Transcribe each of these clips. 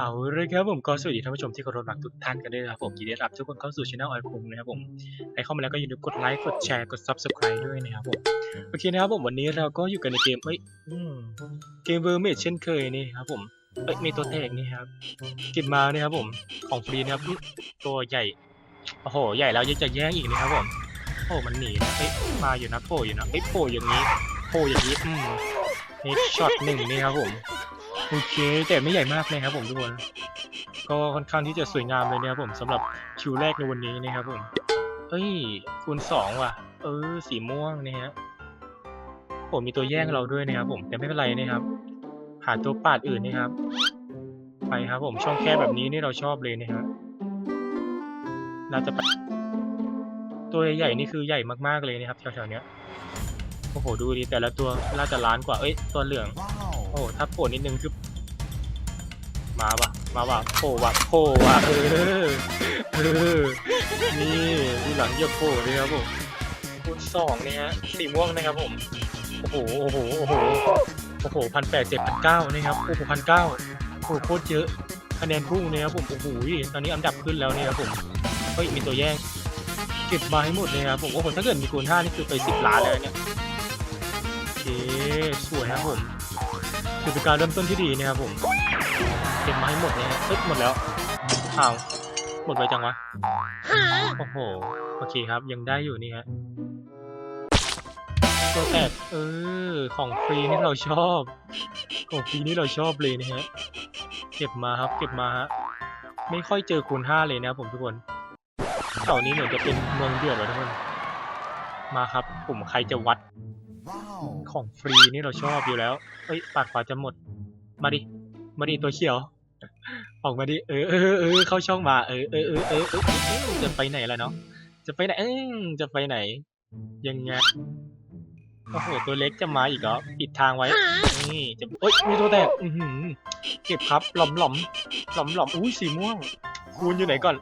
เอาเลยครับผมก็สวัสดีท่านผู้ชมที่เคารพรักทุกท่านกันด้วยนะครับผมยินดีต้อนรับทุกคนเข้าสู่ช่องออยคุงนะครับผมใครเข้ามาแล้วก็อย่าลืมกดไลค์กดแชร์กด subscribe ด้วยนะครับผมโอเคนะครับผมวันนี้เราก็อยู่กันในเกมเอ้ยอืมเกมเวอร์เมดเช่นเคยนี่ครับผมเอ้ยมีตัวแตกนี่ครับเก็บมาเนี่ยครับผมของฟรีนะครับอุ๊ยตัวใหญ่โอ้โหใหญ่แล้วยังจะแย่งอีกนะครับผมโอ้มันหนีนะเอ้ยมาอยู่นะโผล่อยู่นะเอ้ยโผล่อย่างนี้โผล่อย่างนี้อืมเฮดช็อตหนึ่งนี่ครับผม โอเค แต่ไม่ใหญ่มากนะครับผมทุกคน ก็ค่อนข้างที่จะสวยงามเลยนะครับผมสำหรับคิวแรกในวันนี้นะครับผมเอ้ยคูณสองว่ะ เออ สีม่วงนี่ฮะผมมีตัวแย่งเราด้วยนะครับผมแต่ไม่เป็นไรนะครับ หาตัวปาดอื่นนะครับ ไปครับผมช่องแคบแบบนี้นี่เราชอบเลยนะครับน่าจะไปตัวใหญ่ๆนี่คือใหญ่มากๆเลยนะครับแถวๆเนี้ยโอ้โหดูดิแต่ละตัวน่าจะล้านกว่าเอ้ยตัวเหลือง โอ้ถ้าโผล่นิดนึงคือมาว่ะมาว่ะโผล่ว่ะโผล่ว่ะเออเออนี่หลังเยียบโผล่เลยครับผมคูณสองเนี่ยฮะสีม่วงนะครับผมโอ้โหโอ้โหโอ้โหโอ้โหพันแปดเจ็ดพันเก้านะครับโอ้โหพันเก้าโอ้โหโคตรเยอะคะแนนพุ่งเลยครับผมโอ้โหตอนนี้อันดับขึ้นแล้วเนี่ยครับผมเฮ้ยมีตัวแย่งเก็บมาให้หมดเลยครับผมโอ้โหถ้าเกิดมีคูณห้านี่คือไปสิบล้านเลยเนี่ยโอเคสวยครับผม ถือเป็นการเริ่มต้นที่ดีนะครับผมเก็บมาให้หมดเนี่ยเอ้ยหมดแล้วอ้าวหมดไปจังวะโอ้โห โอเคครับ ยังได้อยู่นี่ฮะตัวแตกเออ ของฟรีนี่เราชอบ ของฟรีนี่เราชอบเลยนะฮะ เก็บมาครับ เก็บมาฮะ ไม่ค่อยเจอคูณห้าเลยนะครับผมทุกคนแถวนี้เหมือนจะเป็นเมืองเดือดว่ะทุกคน มาครับ ผมใครจะวัด ของฟรีนี่เราชอบอยู่แล้ว เอ้ย ปากขวาจะหมด มาดิ มาดิตัวเขียว ออกมาดิ เออเออเออเข้าช่องมา เออเออเออเออจะไปไหนล่ะเนาะ จะไปไหนเออจะไปไหน ยังไง โอ้โห ตัวเล็กจะมาอีกเหรอ ปิดทางไว้ นี่ จะเอ้ย มีตัวแตกเก็บครับ หล่อมหล่อมหล่อมหล่อมอุ้ย สีม่วง คูณอยู่ไหนก่อน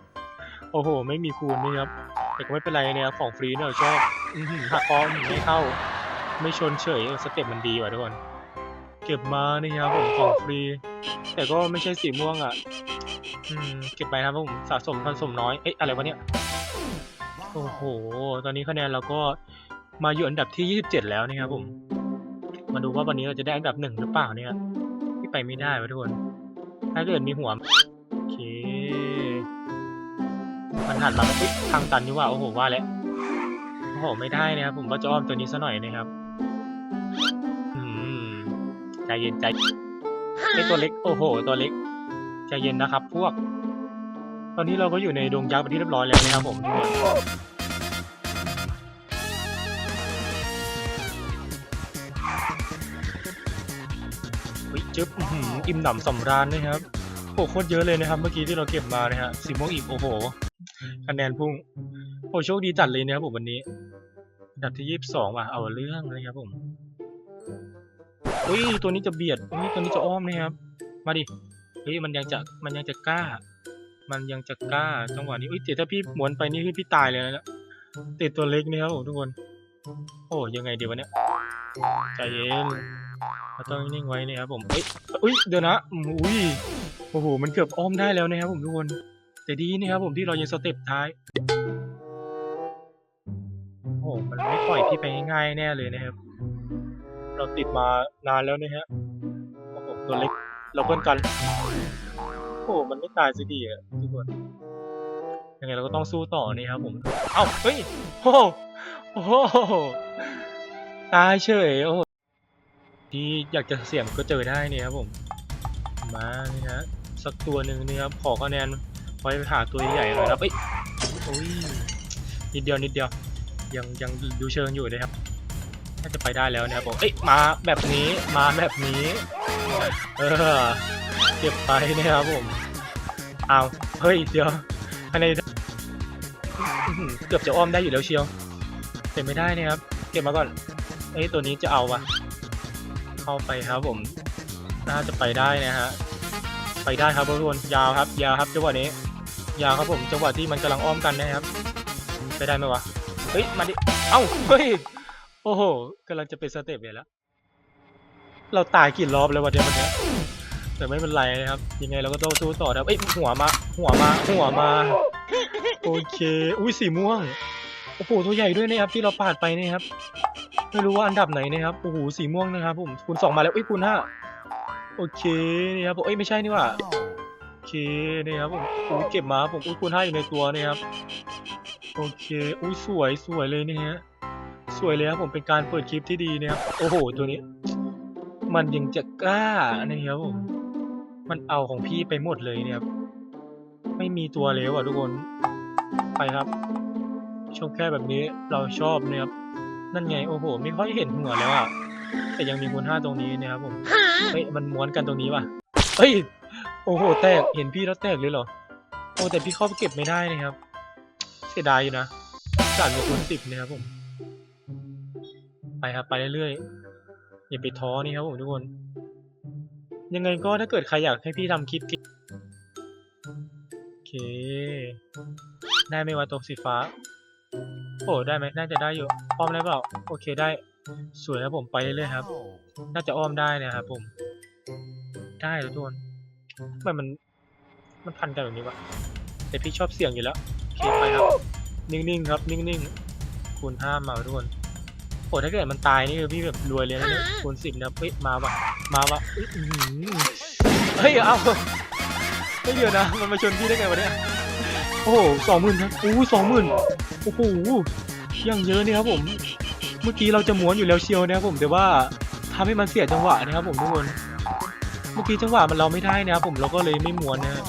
โอ้โห ไม่มีคูณนี่ครับแต่ก็ไม่เป็นไรเนี่ยของฟรีเนี่ยเราชอบอือหือหักคอไม่เข้า ไม่ชนเฉยสเต็ปมันดีว่ะทุกคน เก็บมานี่ครับผมของฟรี แต่ก็ไม่ใช่สีม่วงอะอืมเก็บไปครับผมสะสมสะสมน้อย เอ๊ะอะไรวะเนี่ย โอ้โห ตอนนี้คะแนนเราก็มาอยู่อันดับที่ 27 แล้วนะครับผม มาดูว่าวันนี้เราจะได้อันดับหนึ่งหรือเปล่าเนี่ยที่ไปไม่ได้วะทุกคน ถ้าเกิดมีหัวโอเคมันหันมาทางตันนี่ว่าโอ้โหว่าแล้วโอ้โหไม่ได้นะครับผมก็จะอ้อมตัวนี้ซะหน่อยนะครับ ใจเย็นใจไอตัวเล็กโอ้โห ตัวเล็กใจเย็นนะครับ พวก ตอนนี้เราก็อยู่ในดงยักษ์เป็นที่เรียบร้อยแล้วนะครับผมทุกคนเฮ้ยจึ๊บอื้อหืออิ่มหนำสำราญนะครับโอ้โหโคตรเยอะเลยนะครับ เมื่อกี้ที่เราเก็บมานะฮะสีม่วงอีกโอ้โหคะแนนพุ่งโอ้โชคดีจัดเลยนะครับผมวันนี้อันดับที่ยี่สิบสองว่ะเอาเรื่องเลยครับผม อุ้ยตัวนี้จะเบียดอุ้ยตัวนี้จะอ้อมนะครับ มาดิเฮ้ยมันยังจะมันยังจะกล้า มันยังจะกล้าจังหวะนี้อุ้ยแต่ถ้าพี่หมวนไปนี่คือพี่ตายเลยนะติดตัวเล็กนี่ครับผมทุกคน โอ้ยังไงเดี๋ยวะเนี่ยใจเย็นเราต้องนิ่งไว้นะครับผมเฮ้ยอุ้ยเดี๋ยวนะอุ้ยโอ้โหมันเกือบอ้อมได้แล้วนะครับผมทุกคนแต่ดีนะครับผมที่เรายังสเต็ปท้ายโอ้มันไม่ปล่อยพี่ไปง่ายๆแน่เลยนะครับ เราติดมานานแล้วนะฮะโอ้โหตัวเล็กเราเพื่อนกัน โอ้โหมันไม่ตายสักทีอะทุกคนยังไงเราก็ต้องสู้ต่อนี่ครับผม เอ้า เฮ้ยโอ้โหโอ้โหตายเฉย โอ้ที่อยากจะเสี่ยงก็เจอได้นี่ครับผม มานี่ฮะสักตัวหนึ่งนี่ครับ ขอคะแนนไว้หาตัวใหญ่ๆหน่อยครับเอ้ยโอ้ยนิดเดียวนิดเดียว ยังยังดูเชิงอยู่นะครับ น่าจะไปได้แล้วนะครับผมเอ้ยมาแบบนี้มาแบบนี้ เออเก็บไปนะครับผมเอาวเฮ้ยเดี๋ยวภายในเกือบจะอ้อมได้อยู่แล้วเชียวแต่ไม่ได้นะครับ เก็บมาก่อนเอ้ยตัวนี้จะเอาวะเข้าไปครับผม น่าจะไปได้นะฮะไปได้ครับทุกคนยาวครับ ยาวครับจังหวะนี้ ยาวครับผมจังหวะที่มันกำลังอ้อมกันนะครับ ไปได้ไหมวะเฮ้ยมาดิเอ้าเฮ้ย โอ้โหกำลังจะเป็นสเต็ปเลยแล้ว เราตายกี่รอบแล้ววันเนี้ยวันเนี้ยแต่ไม่เป็นไรนะครับ ยังไงเราก็ต้องสู้ต่อนะครับเอ้ยหัวมา หัวมา หัวมา โอเค อุ้ยสีม่วง โอ้โห ตัวใหญ่ด้วยนะครับที่เราปาดไปนะครับ ไม่รู้ว่าอันดับไหนนะครับ โอ้โห สีม่วงนะครับผมคูณสองมาแล้วเอ้ยคูณห้าโอเคนี่ครับผมเอ้ยไม่ใช่นี่หว่า โอเคนี่ครับผมอุ้ยเก็บมาผมอุ้ยคูณห้าอยู่ในตัวนี่ครับ โอเค อุ้ยสวยสวยเลยนี่ฮะ สวยเลยครับผมเป็นการเปิดคลิปที่ดีนะครับโอ้โหตัวนี้ มันยังจะกล้านะครับผมมันเอาของพี่ไปหมดเลยเนี่ยครับไม่มีตัวเลวอะทุกคนไปครับชมแค่แบบนี้เราชอบเนี่ยครับนั่นไงโอ้โห ไม่ค่อยเห็นหัวแล้วอะแต่ยังมีคูณห้าตรงนี้นะครับผมเฮ้ยมันม้วนกันตรงนี้ว่ะเฮ้ยโอ้โห แตกเห็นพี่แล้วแตกเลยเหรอโอ้แต่พี่เข้าไปเก็บไม่ได้นะครับ เสียดายอยู่นะจ่ายมีคูณสิบนะครับผม ครับ ไปเรื่อยๆ อย่าไปท้อนี่ครับผมทุกคน ยังไงก็ถ้าเกิดใครอยากให้พี่ทำคลิปโอเค ได้ไหมวะตัวสีฟ้า โอ้ได้ไหมน่าจะได้อยู่ อ้อมได้เปล่า โอเคได้ สวยครับผมไปเรื่อยๆครับ น่าจะอ้อมได้นะครับผม ได้แล้วทุกคนทำไมมันมันพันกันแบบนี้วะ แต่พี่ชอบเสี่ยงอยู่แล้ว โอเคไปครับ นิ่งๆครับ นิ่งๆ คูณห้ามาทุกคน โอ้ถ้าเกิดมันตายนี่คือพี่แบบรวยเลยนะเนี่ยคูณสิบนะเฮ้ยมาวะมาวะเฮ้ยอื้อหือเฮ้ยเอาไม่เดี๋ยวนะ มันมาชนพี่ได้ไงวะเนี่ยโอ้โหสองหมื่นครับโอ้สองหมื่นโอ้โหยังเยอะเนี่ยครับผม เมื่อกี้เราจะม้วนอยู่แล้วเชียวนะครับผมแต่ว่าทำให้มันเสียจังหวะนะครับผมทุกคน เมื่อกี้จังหวะมันเราไม่ได้นะครับผมเราก็เลยไม่ม้วนนะฮะ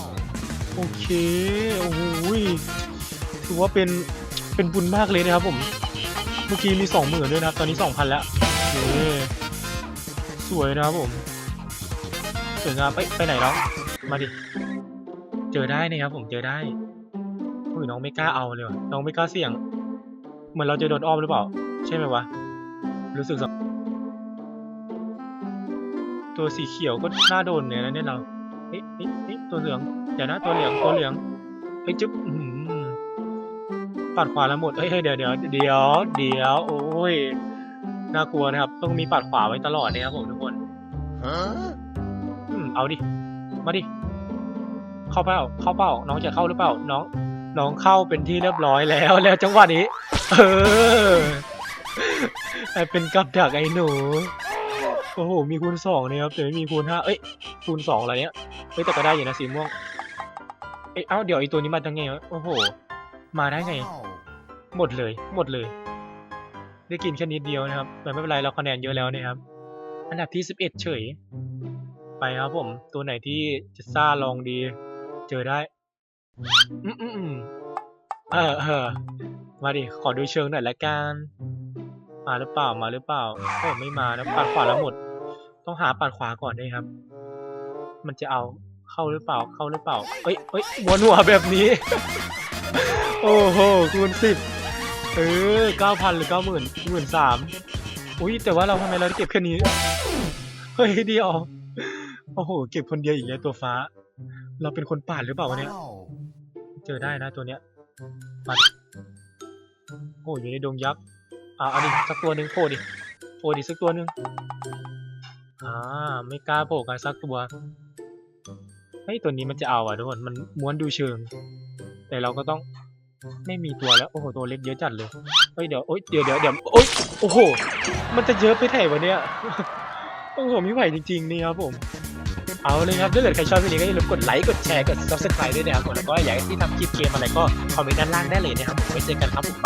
โอเคโอ้โหถือว่าเป็นเป็นบุญมากเลยนะครับผม เมื่อกี้มีสองหมื่นด้วยนะครับตอนนี้สองพันแล้วโอเคสวยนะครับผม สวยงามไปไปไหนแล้ว มาดิ เจอได้นะครับผมเจอได้อุ้ยน้องไม่กล้าเอาเลยว่ะ น้องไม่กล้าเสี่ยง เหมือนเราจะโดนอ้อมหรือเปล่า ใช่ไหมวะ รู้สึกสักตัวสีเขียวก็น่าโดนเนี่ยนะเนี่ยเราเฮ้ยเฮ้ยเฮ้ยตัวเหลือง เดี๋ยวนะตัวเหลืองตัวเหลืองเฮ้ยจุ๊บอื้อหือ ปัดขวาแล้วหมดเฮ้ยเดี๋ยวเดี๋ยวเดี๋ยวเดี๋ยวโอ้ยน่ากลัวนะครับ ต้องมีปัดขวาไว้ตลอดนะครับผมทุกคนอืมเอาดิ มาดิ เข้าเป้า เข้าเป้า น้องจะเข้าหรือเปล่า น้อง น้องเข้าเป็นที่เรียบร้อยแล้วแล้วจังหวะนี้ เออแต่เป็นกับดักไอ้หนู โอ้โห มีคูณสองเนี่ยครับแต่ไม่มีคูณห้าเอ้ย คูณสองอะไรเนี้ย เอ้ยแต่ก็ได้อยู่นะสีม่วง เอ้ยเอ้าเดี๋ยวไอ้ตัวนี้มาจังไงวะ โอ้โห มาได้ไง หมดเลยหมดเลย ได้กินแค่นิดเดียวนะครับแต่ไม่เป็นไรเราคะแนนเยอะแล้วนะครับ อันดับที่สิบเอ็ดเฉย ไปครับผม ตัวไหนที่จะซ่าลองดี เจอได้อืมอืมอืมเออเออมาดิ ขอดูเชิงหน่อยละกัน มาหรือเปล่ามาหรือเปล่าโอ้ไม่มานะปัดขวาแล้วหมด ต้องหาปัดขวาก่อนด้วยครับ มันจะเอาเข้าหรือเปล่าเข้าหรือเปล่า เอ้ยเอ้ยหัวหนัวแบบนี้ โอ้โหคูณสิบ เออเก้าพันหรือเก้าหมื่นหมื่นสามอุ้ยแต่ว่าเราทำไมเราเก็บแค่นี้ เฮ้ยเดียวโอ้โห เก็บคนเดียวอีกแล้วตัวฟ้า เราเป็นคนป่าดหรือเปล่าวะเนี่ย เจอได้นะตัวเนี้ยมาโอ้อยู่ในดงยักษ์อ่าเอาดิสักตัวหนึ่งโผล่ดิโผล่ดิสักตัวหนึ่งอ่าไม่กล้าโผล่กันสักตัวเฮ้ยตัวนี้มันจะเอาอะทุกคนมันม้วนดูเชิง แต่เราก็ต้อง ไม่มีตัวแล้ว โอ้โห ตัวเล็กเยอะจัดเลยเฮ้ยเดี๋ยวโอ๊ยเดี๋ยวเดี๋ยวเดี๋ยวโอ๊ยโอ้โห มันจะเยอะไปไหนวะเนี่ยโอ้โหไม่ไหวจริงๆนี่ครับผม เอาเลยครับถ้าเกิดใครชอบวิดีโอนี้ก็อย่าลืมกดไลค์กดแชร์กด subscribe ด้วยนะครับผมแล้วก็อยากให้ที่ทำคลิปเกมอะไรก็คอมเมนต์ด้านล่างได้เลยนะครับผมไว้เจอกันครับผมบาย